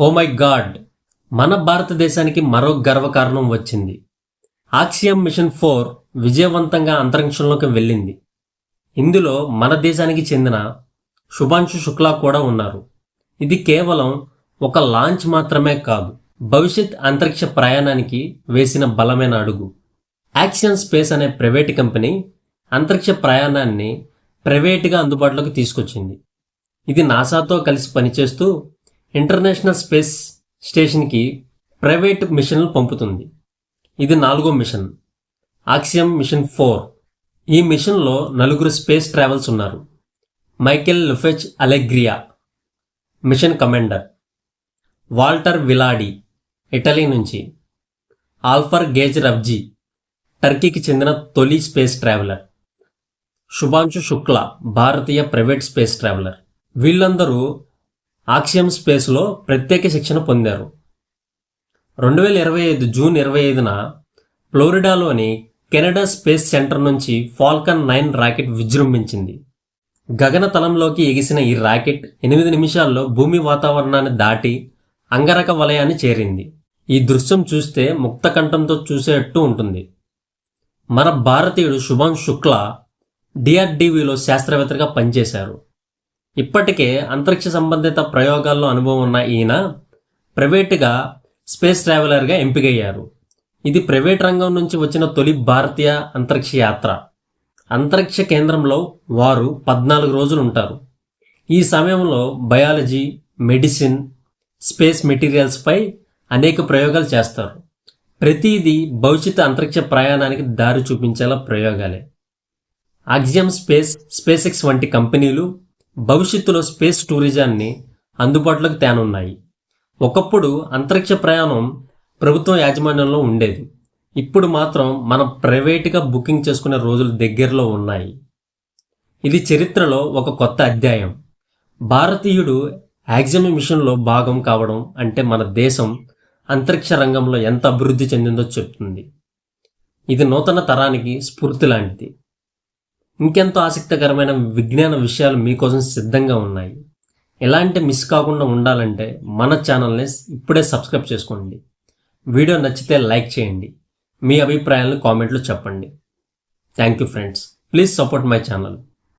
Oh my God మన భారతదేశానికి మరో గర్వకారణం వచ్చింది. ఆక్సియం మిషన్ ఫోర్ విజయవంతంగా అంతరిక్షంలోకి వెళ్ళింది. ఇందులో మన దేశానికి చెందిన శుభాంశు శుక్లా కూడా ఉన్నారు. ఇది కేవలం ఒక లాంచ్ మాత్రమే కాదు భవిష్యత్ అంతరిక్ష ప్రయాణానికి వేసిన బలమైన అడుగు. యాక్సియన్ స్పేస్ అనే ప్రైవేట్ కంపెనీ అంతరిక్ష ప్రయాణాన్ని ప్రైవేటుగా అందుబాటులోకి తీసుకొచ్చింది. ఇది నాసాతో కలిసి పనిచేస్తూ ఇంటర్నేషనల్ స్పేస్ స్టేషన్కి ప్రైవేట్ మిషన్లు పంపుతుంది. ఇది నాలుగో మిషన్. Axiom mission for. ఈ మిషన్లో నలుగురు స్పేస్ ట్రావెల్స్ ఉన్నారు. మైకెల్ లుఫెచ్ అలెగ్రియా మిషన్ కమాండర్. వాల్టర్ విలాడి ఇటలీ నుంచి. ఆల్ఫర్ గేజ్ రబ్జీ టర్కీకి చెందిన తొలి స్పేస్ ట్రావెలర్. శుభాంశు శుక్ల భారతీయ ప్రైవేట్ స్పేస్ ట్రావెలర్. వీళ్ళందరూ ఆక్సియం స్పేస్లో ప్రత్యేక శిక్షణ పొందారు. రెండు వేల ఇరవై ఐదు జూన్ ఇరవై ఐదున ఫ్లోరిడాలోని కెనడా స్పేస్ సెంటర్ నుంచి ఫాల్కన్ నైన్ రాకెట్ విజృంభించింది. గగనతలంలోకి ఎగిసిన ఈ రాకెట్ ఎనిమిది నిమిషాల్లో భూమి వాతావరణాన్ని దాటి అంగరక వలయాన్ని చేరింది. ఈ దృశ్యం చూస్తే ముక్త కంఠంతో చూసేటట్టు ఉంటుంది. మన భారతీయుడు శుభం శుక్లా డిఆర్డివిలో శాస్త్రవేత్తగా పనిచేశారు. ఇప్పటికే అంతరిక్ష సంబంధిత ప్రయోగాల్లో అనుభవం ఉన్న ఈయన ప్రైవేటుగా స్పేస్ ట్రావెలర్గా ఎంపికయ్యారు. ఇది ప్రైవేట్ రంగం నుంచి వచ్చిన తొలి భారతీయ అంతరిక్ష యాత్ర. అంతరిక్ష కేంద్రంలో వారు పద్నాలుగు రోజులు ఉంటారు. ఈ సమయంలో బయాలజీ మెడిసిన్ స్పేస్ మెటీరియల్స్పై అనేక ప్రయోగాలు చేస్తారు. ప్రతిదీ భవిష్యత్ అంతరిక్ష ప్రయాణానికి దారి చూపించేలా ప్రయోగాలే. ఆక్సియం స్పేస్ స్పేసెక్స్ వంటి కంపెనీలు భవిష్యత్తులో స్పేస్ టూరిజాన్ని అందుబాటులోకి తేనున్నాయి. ఒకప్పుడు అంతరిక్ష ప్రయాణం ప్రభుత్వం యాజమాన్యంలో ఉండేది. ఇప్పుడు మాత్రం మనం ప్రైవేటుగా బుకింగ్ చేసుకునే రోజులు దగ్గరలో ఉన్నాయి. ఇది చరిత్రలో ఒక కొత్త అధ్యాయం. భారతీయుడు యాక్సియం మిషన్లో భాగం కావడం అంటే మన దేశం అంతరిక్ష రంగంలో ఎంత అభివృద్ధి చెందిందో చెప్తుంది. ఇది నూతన తరానికి స్ఫూర్తి లాంటిది. ఇంకెంతో ఆసక్తికరమైన విజ్ఞాన విషయాలు మీకోసం సిద్ధంగా ఉన్నాయి. ఎలాంటి మిస్ కాకుండా ఉండాలంటే మన ఛానల్ని ఇప్పుడే సబ్స్క్రైబ్ చేసుకోండి. వీడియో నచ్చితే లైక్ చేయండి. మీ అభిప్రాయాలను కామెంట్లో చెప్పండి. Thank you friends. Please support my channel.